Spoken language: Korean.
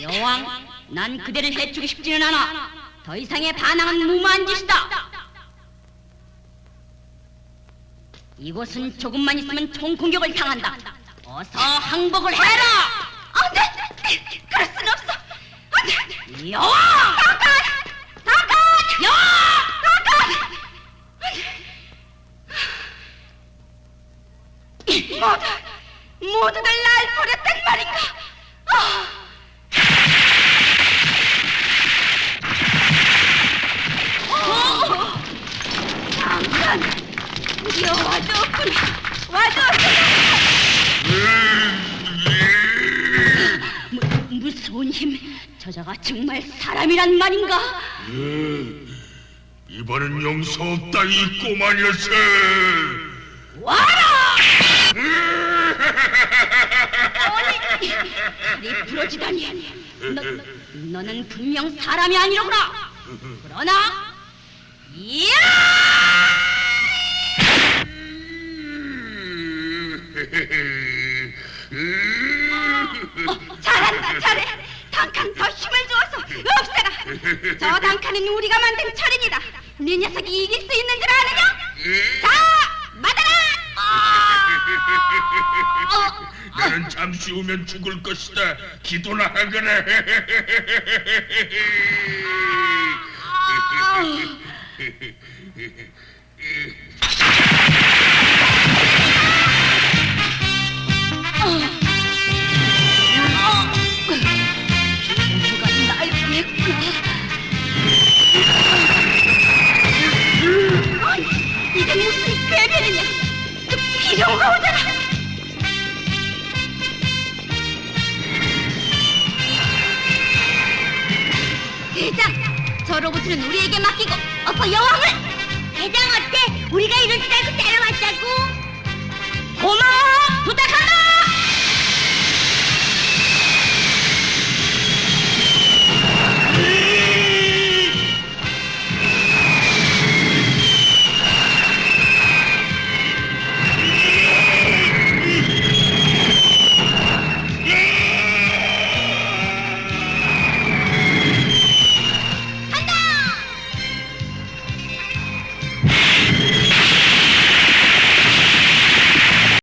여왕, 난 그대를 해치고 싶지는 않아. 더 이상의 반항은 무모한 짓이다. 이곳은 조금만 있으면 총 공격을 당한다. 어서 항복을 해라. 안돼, 그럴 순 없어. 안돼. 여왕, 다간, 다간, 여왕, 다간. 모두, 모두들 날 버렸단 말인가? 아. 어! 드디어 와주었구나. 와주었구나. 무, 무서운 힘. 저자가 정말 사람이란 말인가? 이번엔 용서 없다 이 꼬마 녀석 와라! 아니, 다리 부러지다니. 너, 너는 분명 사람이 아니로구나. 그러나, 이야! 어, 잘한다, 잘해. 단칸 더 힘을 주어서 없애라. 저 단칸은 우리가 만든 철인이다. 네 녀석이 이길 수 있는 줄 아느냐? 자, 맞아라! 어, 나는 잠시 후면 죽을 것이다 기도나 하거라 비룡가 오잖아. 대장, 저 로봇은 우리에게 맡기고 어서 여왕을. 대장 어때? 우리가 이럴 줄 알고 따라왔다고.